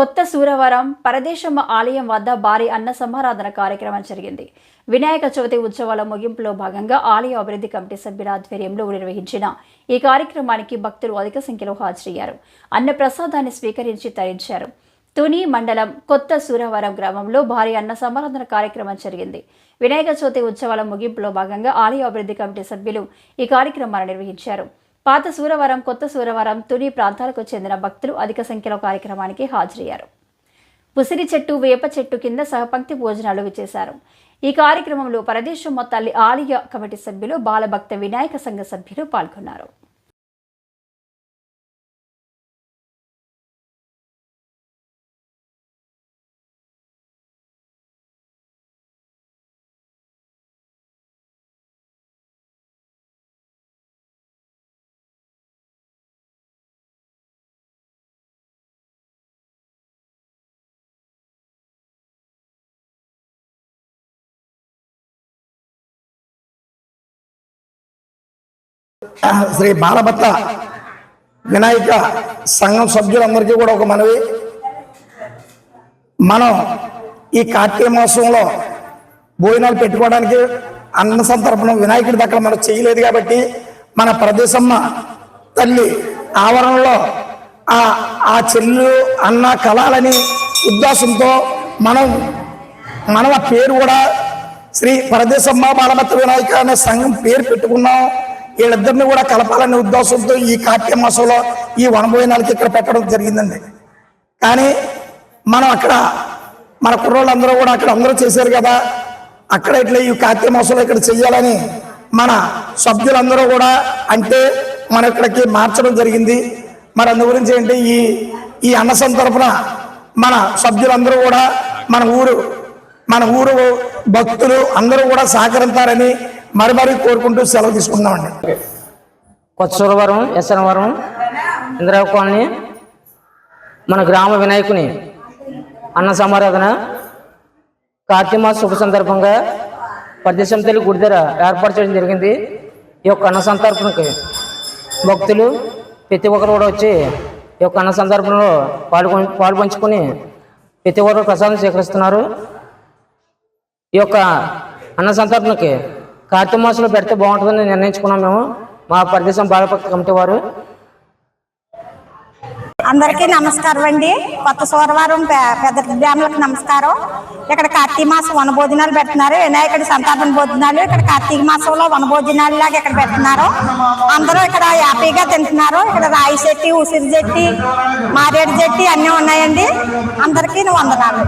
కొత్త సూరవరం పరదేశమ్మ ఆలయం వద్ద భారీ అన్న సమారాధన కార్యక్రమం జరిగింది. వినాయక చవితి ఉత్సవాల ముగింపులో భాగంగా ఆలయ అభివృద్ధి కమిటీ సభ్యుల ఆధ్వర్యంలో నిర్వహించిన ఈ కార్యక్రమానికి భక్తులు అధిక సంఖ్యలో హాజరయ్యారు. అన్న ప్రసాదాన్ని స్వీకరించి తరించారు. తుని మండలం కొత్త సూరవరం గ్రామంలో భారీ అన్న సమారాధన కార్యక్రమం జరిగింది. వినాయక చవితి ఉత్సవాల ముగింపులో భాగంగా ఆలయ అభివృద్ధి కమిటీ సభ్యులు ఈ కార్యక్రమాన్ని నిర్వహించారు. పాత సూరవరం కొత్త సూరవరం తుని ప్రాంతాలకు చెందిన భక్తులు అధిక సంఖ్యలో కార్యక్రమానికి హాజరయ్యారు. ఉసిరి చెట్టు వేప చెట్టు కింద సహపంక్తి భోజనాలు విచేశారు ఈ కార్యక్రమంలో పరదేశమ్మ తల్లి ఆలయ కమిటీ సభ్యులు బాలభక్త వినాయక సంఘ సభ్యులు పాల్గొన్నారు. శ్రీ బాలభట్ల వినాయక సంఘం సభ్యులందరికీ కూడా ఒక మనవి. మనం ఈ కార్తీక మాసంలో భోజనాలు పెట్టుకోవడానికి అన్న సంతర్పణం వినాయకుడి దగ్గర మనం చేయలేదు కాబట్టి మన ప్రదేశమ్మ తల్లి ఆవరణలో ఆ ఆ చెల్లు అన్న కళాలని ఉద్దేశంతో మనం మనవ పేరు కూడా శ్రీ పరదేశమ్మ బాలభట్ల వినాయక అనే సంఘం పేరు పెట్టుకున్నాం. వీళ్ళిద్దరిని కూడా కలపాలనే ఉద్దేశంతో ఈ కార్తీక మాసంలో ఈ వనభోజనాలకి ఇక్కడ పెట్టడం జరిగిందండి. కానీ మనం అక్కడ మన కుర్రోళ్ళందరూ కూడా అక్కడ అందరూ చేశారు కదా అక్కడ ఇట్లా ఈ కార్తీక మాసంలో ఇక్కడ చెయ్యాలని మన సభ్యులందరూ కూడా అంటే మన ఇక్కడికి మార్చడం జరిగింది. మరి అందు గురించి ఏంటి? ఈ ఈ అన్న తరఫున మన సభ్యులందరూ కూడా మన ఊరు మన ఊరు భక్తులు అందరూ కూడా సహకరిస్తారని మరి మరీ కోరుకుంటూ సెలవు తీసుకుందామండి. కొత్త సూరవరం ఎస్ఎనవరం ఇందిరా కాలనీ మన గ్రామ వినాయకుని అన్న సమారాధన కార్తీమాస శుభ సందర్భంగా ప్రదేశం తల్లి గుడి దగ్గర ఏర్పాటు చేయడం జరిగింది. ఈ యొక్క అన్న సంతర్పణకి భక్తులు ప్రతి ఒక్కరు కూడా వచ్చి ఈ యొక్క అన్న సందర్భంలో పాల్గొని పాల్పంచుకొని ప్రతి ఒక్కరు ప్రసాదం స్వీకరిస్తున్నారు. ఈ యొక్క అన్న సంతర్పణకి కార్తీక మాసంలో పెడితే బాగుంటుందని నిర్ణయించుకున్నాం మేము. మా ప్రదేశం బాలభక్త కమిటీ వారు. అందరికీ నమస్కారం అండి. కొత్త సోమవారం పెద్ద డ్యాములకు నమస్కారం. ఇక్కడ కార్తీక మాసం వనభోజనాలు పెడుతున్నారు. వినాయకుడి సంతాపన భోజనాలు. ఇక్కడ కార్తీక మాసంలో వనభోజనాలు లాగా ఇక్కడ పెడుతున్నారు. అందరూ ఇక్కడ హ్యాపీగా తింటున్నారు. ఇక్కడ రాయి చెట్టి ఉసిరి చెట్టి మారేడు చెట్టి అన్నీ ఉన్నాయండి. అందరికీ వందనాలు.